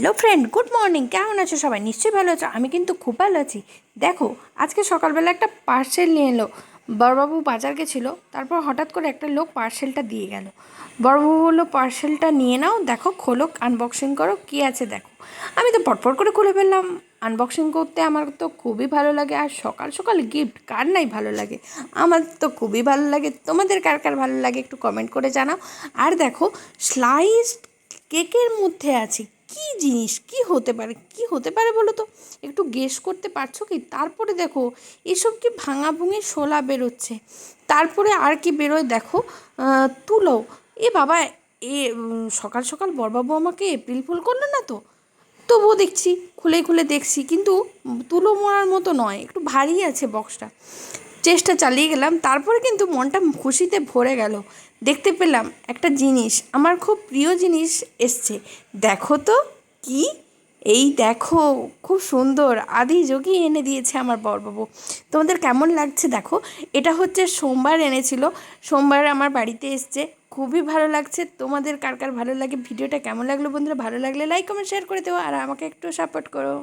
Hello friend, good morning. কেমন আছো সবাই? নিশ্চয়ই ভালো আছো। আমি কিন্তু খুব ভালো আছি। দেখো, আজকে সকালবেলা একটা পার্সেল নিয়ে এলো। বড়বাবু বাজার গেছিল, তারপর হঠাৎ করে একটা লোক পার্সেলটা দিয়ে গেল। বড়বাবু বলল পার্সেলটা নিয়ে নাও, দেখো খোলো আনবক্সিং করো, কী আছে দেখো। আমি তো পটপট করে খুলে ফেললাম। আনবক্সিং করতে আমার তো খুবই ভালো লাগে, আর সকাল সকাল গিফট কার নাই ভালো লাগে? আমার তো খুবই ভালো লাগে। তোমাদের কার কার ভালো লাগে একটু কমেন্ট করে জানাও। আর দেখো স্লাইস কেকের মধ্যে আছে। কি জিনিস, কি হতে পারে, কি হতে পারে বলো তো? একটু গেস করতে পারছ কি? তারপরে দেখো, এসব কি ভাঙা ভুঙে শোলা বেরোচ্ছে? তারপরে আর কি বেরোয় দেখো তুলো। এ বাবা, এ সকাল সকাল বড়বাবু আমাকে এপ্রিল ফুল করল না তো? তবুও দেখছি, খুলে খুলে দেখছি, কিন্তু তুলো মরার মতো নয়, একটু ভারী আছে বক্সটা চেষ্টা চালিয়ে গেলাম, তারপরে কিন্তু মনটা খুশিতে ভরে গেল। দেখতে পেলাম একটা জিনিস, আমার খুব প্রিয় জিনিস এসছে। দেখো তো, কি? এই দেখো, খুব সুন্দর, আদি যোগী এনে দিয়েছে আমার বরবাবু। তোমাদের কেমন লাগছে দেখো? এটা হচ্ছে সোমবার এনেছিল, সোমবার আমার বাড়িতে এসছে। খুবই ভালো লাগছে। তোমাদের কার কার ভালো লাগে? ভিডিওটা কেমন লাগল বন্ধুরা? ভালো লাগলে লাইক কমেন্ট শেয়ার করে দেবো আর আমাকে একটু সাপোর্ট করো।